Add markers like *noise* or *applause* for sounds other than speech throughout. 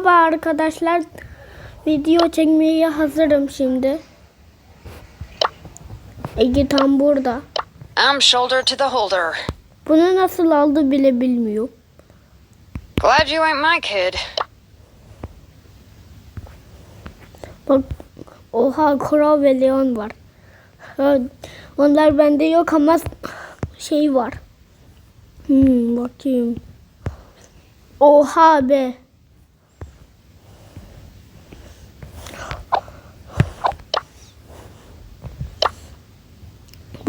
Merhaba arkadaşlar. Video çekmeye hazırım şimdi. Ege tam burada. I'm shoulder to the holder. Bunu nasıl aldı bile bilmiyor. Glad you ain't my kid. Bak oha Kuro ve Leon var. Onlar bende yok ama şey var. Hmm, bakayım. Oha be.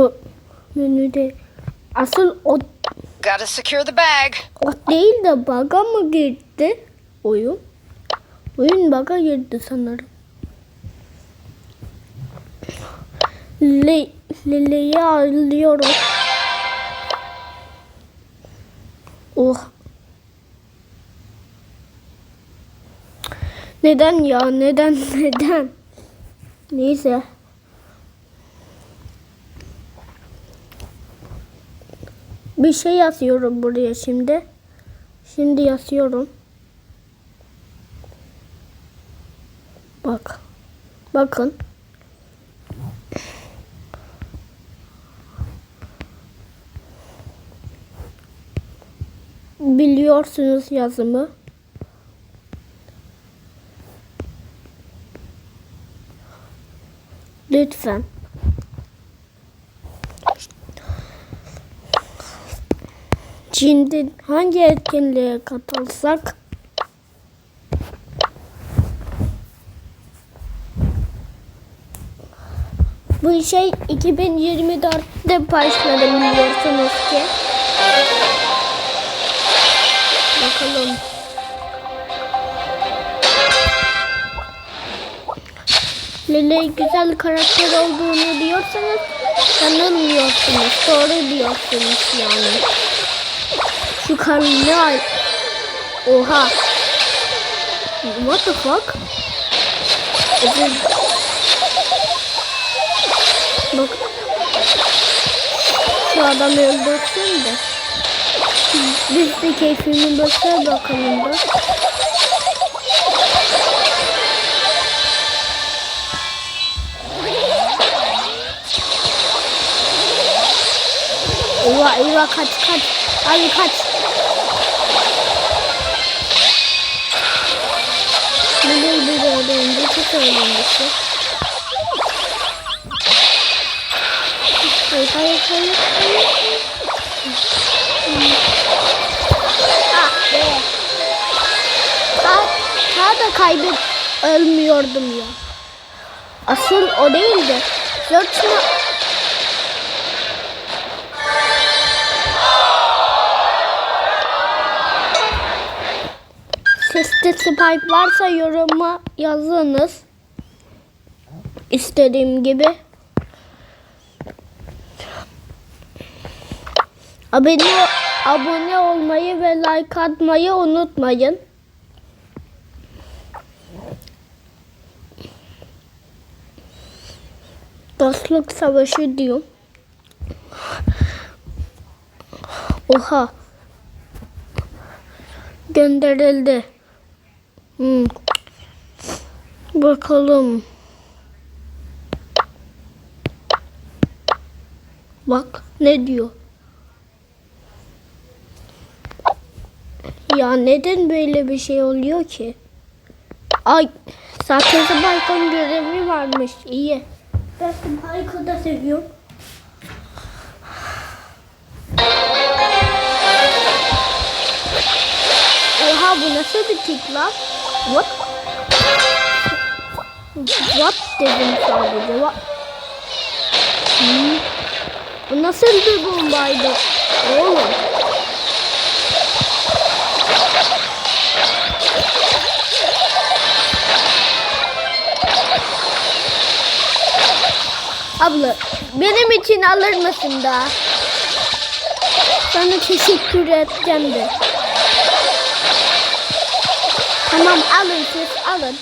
Bu menüde asıl o, Gotta secure the bag. o değil de baga mı girdi oyun? Oyun baga girdi sanırım. Le, Lele'yi alıyorum. Oh. Neden ya? Neden? *laughs* Neden? Neyse. Bir şey yazıyorum buraya şimdi. Şimdi yazıyorum. Bak. Bakın. Biliyorsunuz yazımı. Lütfen. Şimdi hangi etkinliğe katılsak? Bu şey 2024'te başladı biliyorsunuz ki. Bakalım. Lele güzel karakter olduğunu diyorsanız yanılmıyorsunuz. Doğru diyorsunuz yani. Şu karı ne ay? Oha. What the fuck? Özür- Bak. Şu adamı öldürsün de. Biz de keyfimize bakalım da. Eyvah eyvah kaç kaç. Abi kaç. Nereye bir önce çok eğlenceli. Hayır hayır hayır hayır. Ah be. Daha da kaybet ölmüyordum ya. Asıl o değildi. Dört Seste spike varsa yoruma yazınız. İstediğim gibi. Abone, abone olmayı ve like atmayı unutmayın. Dostluk savaşı diyor. Oha. Gönderildi. Hmm. Bakalım. Bak ne diyor. Ya neden böyle bir şey oluyor ki? Ay zaten Spike'ın görevi varmış. İyi. Ben Spike'ı da seviyorum. Oha bu nasıl bir tik lan? What? What dedim sadece. What? Hmm. Bu nasıl bir bombaydı? Oğlum. Abla benim için alır mısın da? Sana teşekkür edeceğim de. Tamam alın.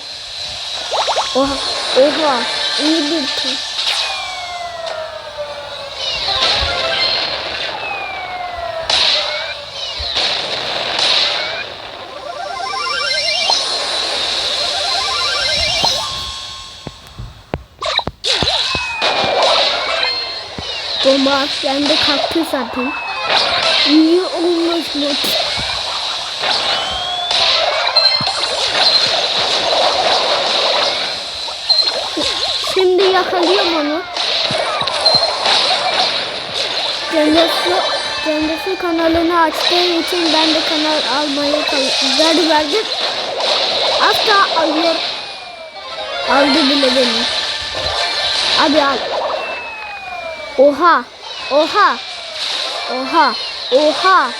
Oha. Oha. İyi bir şey. Bomba atlayan da kalktı zaten. İyi olmuş mu? Şimdi yakalıyorum onu. Kendisi, kendisi kanalını açtığı için ben de kanal almaya karar verdim. Hatta alıyor. Aldı bile beni. Abi al. Oha. Oha. Oha. Oha.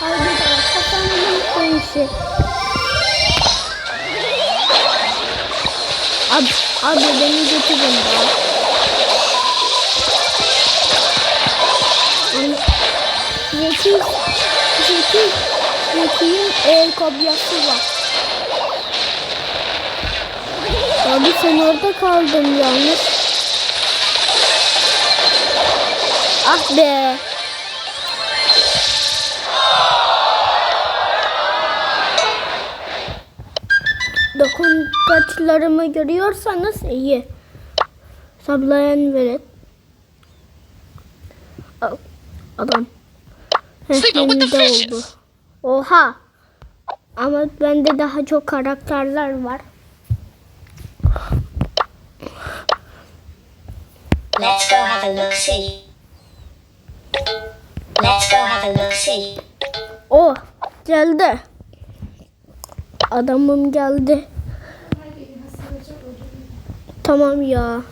Haydi de kazanalım bu Abi, abi beni götürün ya. Zeki, Zeki, Zeki'nin el kopyası var. Abi sen orada kaldın yalnız. Ah be. Dokungaçlarımı görüyorsanız iyi. Sablayan velet. Adam. Heh, oldu. Oha. Ama bende daha çok karakterler var. Let's go have a look see. Let's go have a look see. Oh geldi. Adamım geldi. Tamam ya.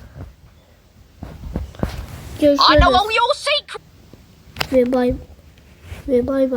I know Görüşürüz. all your secrets. Ve bay ve bay bay.